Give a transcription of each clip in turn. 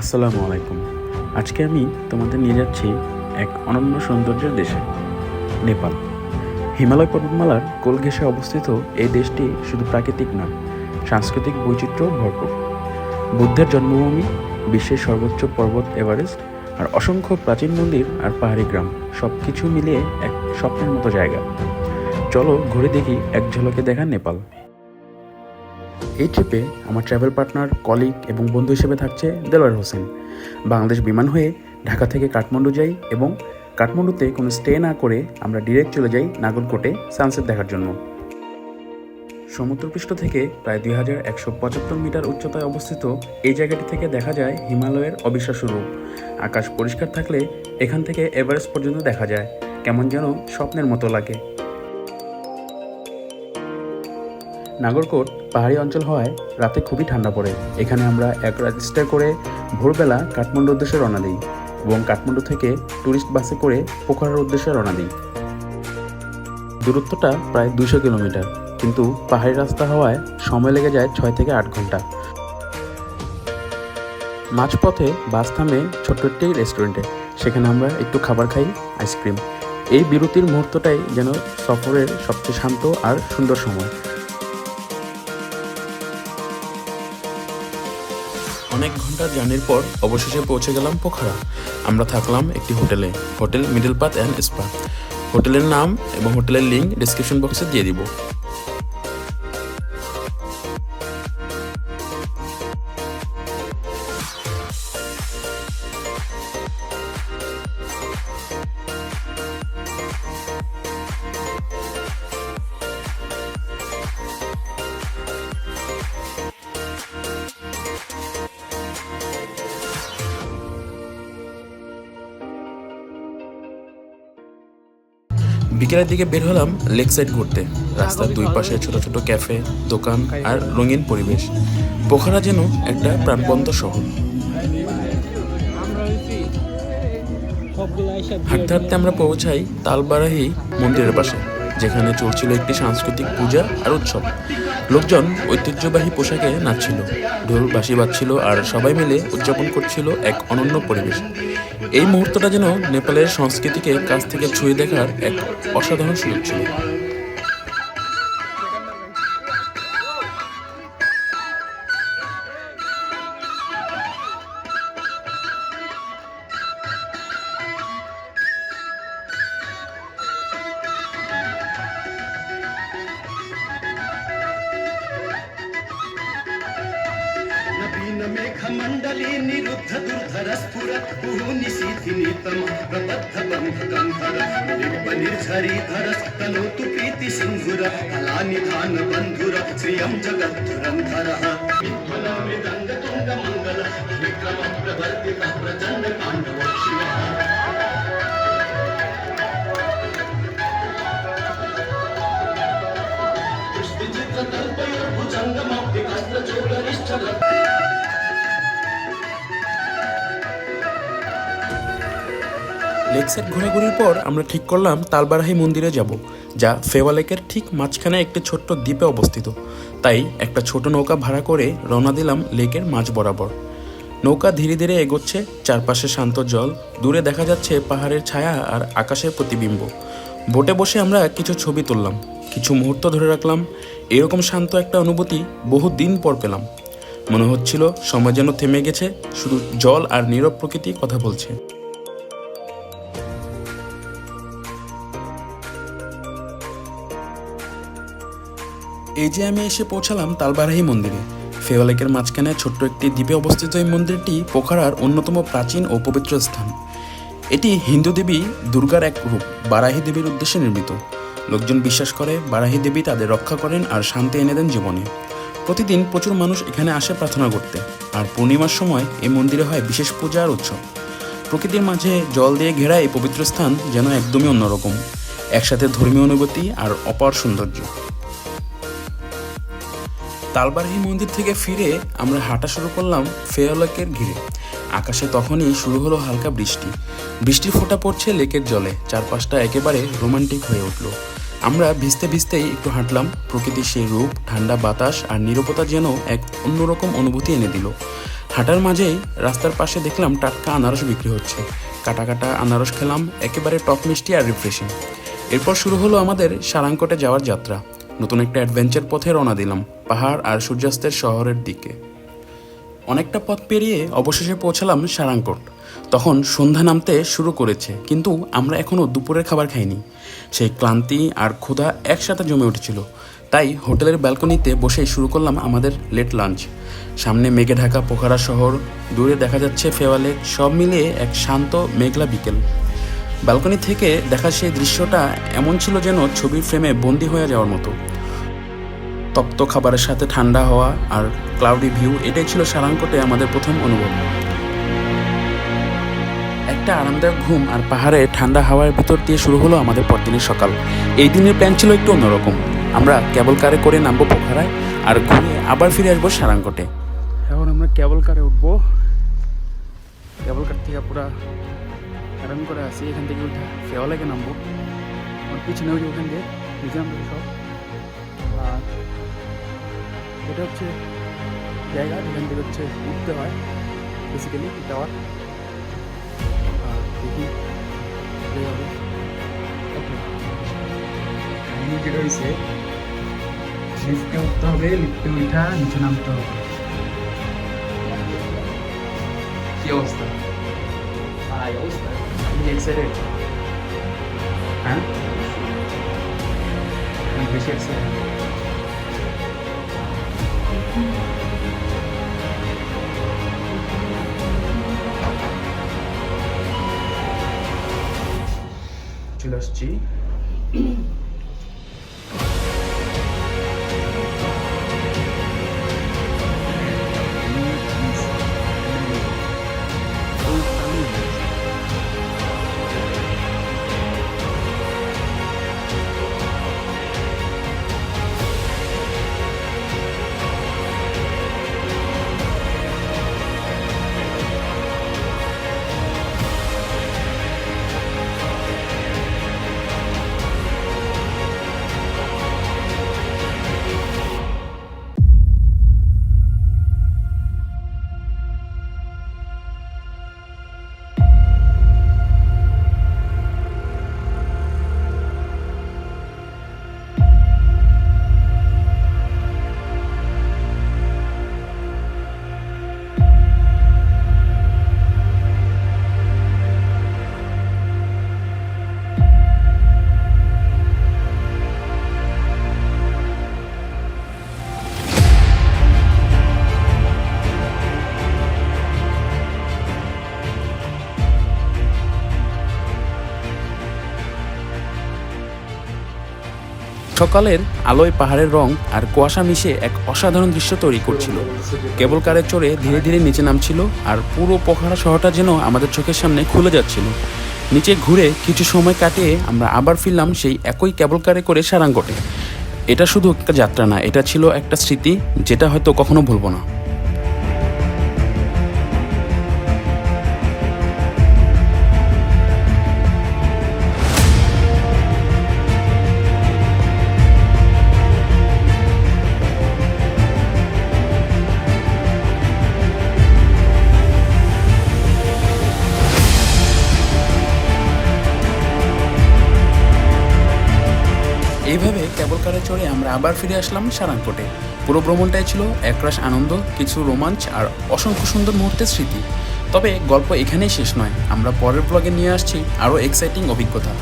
আসসালামু আলাইকুম। আজকে আমি তোমাদের নিয়ে যাচ্ছি এক অনন্য সৌন্দর্যের দেশে, নেপাল। হিমালয় পর্বতমালার কোল ঘেঁষে অবস্থিত এই দেশটি শুধু প্রাকৃতিক নয়, সাংস্কৃতিক বৈচিত্র্য ভরপুর। বুদ্ধের জন্মভূমি, বিশ্বের সর্বোচ্চ পর্বত এভারেস্ট আর অসংখ্য প্রাচীন মন্দির আর পাহাড়ি গ্রাম সব কিছু মিলিয়ে এক স্বপ্নের মতো জায়গা। চলো ঘুরে দেখি এক ঝলকে দেখা নেপাল। এই ট্রিপে আমার ট্রাভেল পার্টনার কলিগ এবং বন্ধু হিসেবে থাকছে দেলোয়ার হোসেন। বাংলাদেশ বিমান হয়ে ঢাকা থেকে কাঠমান্ডু যাই এবং কাঠমান্ডুতে কোনো স্টে না করে আমরা ডিরেক্ট চলে যাই নাগরকোটে সানসেট দেখার জন্য। সমুদ্রপৃষ্ঠ থেকে প্রায় দুই হাজার একশো পঁচাত্তর মিটার উচ্চতায় অবস্থিত এই জায়গাটি থেকে দেখা যায় হিমালয়ের অবিশ্বাস্য রূপ। আকাশ পরিষ্কার থাকলে এখান থেকে এভারেস্ট পর্যন্ত দেখা যায়। কেমন যেন স্বপ্নের মতো লাগে। নাগরকোট পাহাড়ি অঞ্চল হওয়ায় রাতে খুবই ঠান্ডা পড়ে। এখানে আমরা এক রাত করে ভোরবেলা কাঠমান্ডুর উদ্দেশ্যে রওনা দিই এবং কাঠমান্ডু থেকে ট্যুরিস্ট বাসে করে পোখরার উদ্দেশ্যে রওনা দিই। দূরত্বটা প্রায় দুশো কিলোমিটার, কিন্তু পাহাড়ি রাস্তা হওয়ায় সময় লেগে যায় ছয় থেকে আট ঘণ্টা। মাঝপথে বাস থামে ছোট্ট একটি রেস্টুরেন্টে, সেখানে আমরা একটু খাবার খাই, আইসক্রিম। এই বিরতির মুহূর্তটাই যেন সফরের সবচেয়ে শান্ত আর সুন্দর সময়। অনেক ঘণ্টার জার্নির পর অবশেষে পৌঁছে গেলাম পোখরা। আমরা থাকলাম একটি হোটেলে, hotel middle path and spa. হোটেলের নাম এবং হোটেলের লিঙ্ক ডিসক্রিপশন বক্সে দিয়ে দিব। বিকেলের দিকে বের হলাম লেক সাইড ঘুরতে। রাস্তার দুই পাশে ছোট ছোট ক্যাফে দোকান আর রঙিন পরিবেশ। পোখরা যেন একটা প্রাণবন্ত শহর। হাঁটতে হাঁটতে আমরা পৌঁছাই তালবারাহি মন্দিরের পাশে। যেখানে চলছিল একটি সাংস্কৃতিক পূজা আর উৎসব। লোকজন ঐতিহ্যবাহী পোশাকে নাচছিল, ঢোল, বাঁশি বাজছিল আর সবাই মিলে উদযাপন করছিল এক অনন্য পরিবেশ। এই মুহূর্তটা যেন নেপালের সংস্কৃতিকে কাছ থেকে ছুঁয়ে দেখার এক অসাধারণ সুযোগ ছিল। नवीन मेघमण्डली निरुद्ध दुर्धर स्फुरत् निशीथिनीतम प्रबद्ध बन्ध गन्धर निर्झरी तनोतु प्रीति सिन्धुर कलानिधान बन्धुर श्रियं जगद्धुरन्धरः विध्वल मृदङ्ग तुङ्ग मङ्गल विक्रम प्रवर्तिक प्रचण्ड पाण्डव शिवः লেকসাইড ঘোরাঘুরির পর আমরা ঠিক করলাম তালবারাহি মন্দিরে যাব, যা ফেওয়া লেকের ঠিক মাঝখানে একটি ছোট্ট দ্বীপে অবস্থিত। তাই একটা ছোট নৌকা ভাড়া করে রওনা দিলাম লেকের মাঝ বরাবর। নৌকা ধীরে ধীরে এগোচ্ছে, চারপাশে শান্ত জল, দূরে দেখা যাচ্ছে পাহাড়ের ছায়া আর আকাশের প্রতিবিম্ব। বোটে বসে আমরা কিছু ছবি তুললাম, কিছু মুহূর্ত ধরে রাখলাম, এরকম শান্ত একটা অনুভূতি বহু দিন পর পেলাম। মনে হচ্ছিল সময় যেন থেমে গেছে, শুধু জল আর নীরব প্রকৃতি কথা বলছে। এই যে আমি এসে পৌঁছালাম তালবারাহি মন্দিরে, ফেওয়ালেকের মাঝখানে ছোট্ট একটি দ্বীপে অবস্থিত এই মন্দিরটি পোখারার অন্যতম প্রাচীন ও পবিত্র স্থান। এটি হিন্দু দেবী দুর্গার এক রূপ, বারাহি দেবীর উদ্দেশ্যে নির্মিত। লোকজন বিশ্বাস করে বারাহি দেবী তাদের রক্ষা করেন আর শান্তি এনে দেন জীবনে। প্রতিদিন প্রচুর মানুষ এখানে আসে প্রার্থনা করতে, আর পূর্ণিমার সময় এই মন্দিরে হয় বিশেষ পূজা আর উৎসব। প্রকৃতির মাঝে জল দিয়ে ঘেরা এই পবিত্র স্থান যেন একদমই অন্যরকম, একসাথে ধর্মীয় অনুভূতি আর অপার সৌন্দর্য। তালবারহি মন্দির থেকে ফিরে আমরা হাঁটা শুরু করলাম ফেয়লেকের ঘিরে। আকাশে তখনই শুরু হলো হালকা বৃষ্টি। বৃষ্টির ফোঁটা পড়ছে লেকের জলে, চারপাশটা একেবারে রোমান্টিক হয়ে উঠল। আমরা ভিজতে ভিজতেই একটু হাঁটলাম, প্রকৃতির সেই রূপ, ঠান্ডা বাতাস আর নিরবতা যেন এক অন্যরকম অনুভূতি এনে দিল। হাঁটার মাঝেই রাস্তার পাশে দেখলাম টাটকা আনারস বিক্রি হচ্ছে। কাটা কাটা আনারস খেলাম, একেবারে টক মিষ্টি আর রিফ্রেশিং এরপর শুরু হলো আমাদের সারাংকটে যাওয়ার যাত্রা। নতুন একটা অ্যাডভেঞ্চার পথে রওনা দিলাম, পাহাড় আর সূর্যাস্তের শহরের দিকে। অনেকটা পথ পেরিয়ে অবশেষে পৌঁছালাম সারাংকোট। তখন সন্ধ্যা নামতে শুরু করেছে, কিন্তু আমরা এখনও দুপুরের খাবার খাইনি। সেই ক্লান্তি আর ক্ষুধা একসাথে জমে উঠেছিল। তাই হোটেলের ব্যালকনিতে বসে শুরু করলাম আমাদের লেট লাঞ্চ সামনে মেঘে ঢাকা পোখারা শহর, দূরে দেখা যাচ্ছে ফেওয়ালে, সব মিলিয়ে এক শান্ত মেঘলা বিকেল। ব্যালকনি থেকে দেখা সেই দৃশ্যটা এমন ছিল যেন ছবির ফ্রেমে বন্দি হয়ে যাওয়ার মতো। তপ্ত খাবারের সাথে ঠান্ডা হওয়া আর ক্লাউডি ভিউ এটাই ছিল সারাংকোটে আমাদের প্রথম অনুভব। একটা আরামদায়ক ঘুম আর পাহাড়ে ঠান্ডা হাওয়ার ভিতর দিয়ে শুরু হলো আমাদের পরদিনের সকাল। এই দিনের প্ল্যান ছিল একটু অন্যরকম। আমরা কেবল কারে করে নামবো পোখারায় আর ঘুরে আবার ফিরে আসব সারাংকোটে। এখন আমরা কেবল কারে উঠবো। কেবল কার থেকে পুরা আরাম করে আসি, এখান থেকে উঠে ফেওয়ালাকে নামবো। আমার পিছনে ওই ওখান দিয়ে নামবো সব। আর এটা হচ্ছে জায়গা যেখান থেকে হচ্ছে উঠতে হয় বেসিক্যালি টাওয়ার আর দেখি হবে যেটা হয়েছে লিফটে উঠতে হবে লিফটে উঠা নিচে নামতে হবে। কি অবস্থা? ভাই অবস্থা। এক্সাইটেড হ্যাঁ? বেশি এক্সাইটেড চলে আসছি। সকালের আলোয় পাহাড়ের রং আর কুয়াশা মিশে এক অসাধারণ দৃশ্য তৈরি করছিল। কেবল কারে চড়ে ধীরে ধীরে নিচে নামছিল আর পুরো পোখারা শহরটা যেন আমাদের চোখের সামনে খুলে যাচ্ছিল। নিচে ঘুরে কিছু সময় কাটিয়ে আমরা আবার ফিরলাম সেই একই কেবল কারে করে সারাঙ্গটে। এটা শুধু একটা যাত্রা না, এটা ছিল একটা স্মৃতি যেটা হয়তো কখনো ভুলবো না। কেবল কারে চড়ে আমরা আবার ফিরে আসলাম সারাংকোটে। পুরো ভ্রমণটাই ছিল একরাশ আনন্দ, কিছু রোমাঞ্চ আর অসংখ্য সুন্দর মুহূর্তের স্মৃতি। তবে গল্প এখানেই শেষ নয়, আমরা পরের ব্লগে নিয়ে আসছি আরও এক্সাইটিং অভিজ্ঞতা।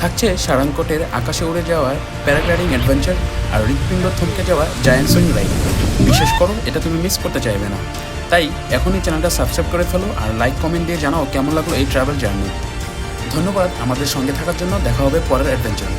থাকছে সারাংকোটের আকাশে উড়ে যাওয়ার প্যারাগ্লাইডিং অ্যাডভেঞ্চার আর হৃৎপিণ্ড থমকে যাওয়া জায়ান্ট সুইং রাইড বিশেষ করো, এটা তুমি মিস করতে চাইবে না। তাই এখনই চ্যানেলটা সাবস্ক্রাইব করে ফেলো আর লাইক কমেন্ট দিয়ে জানাও কেমন লাগল এই ট্রাভেল জার্নি ধন্যবাদ আমাদের সঙ্গে থাকার জন্য, দেখা হবে পরের অ্যাডভেঞ্চারে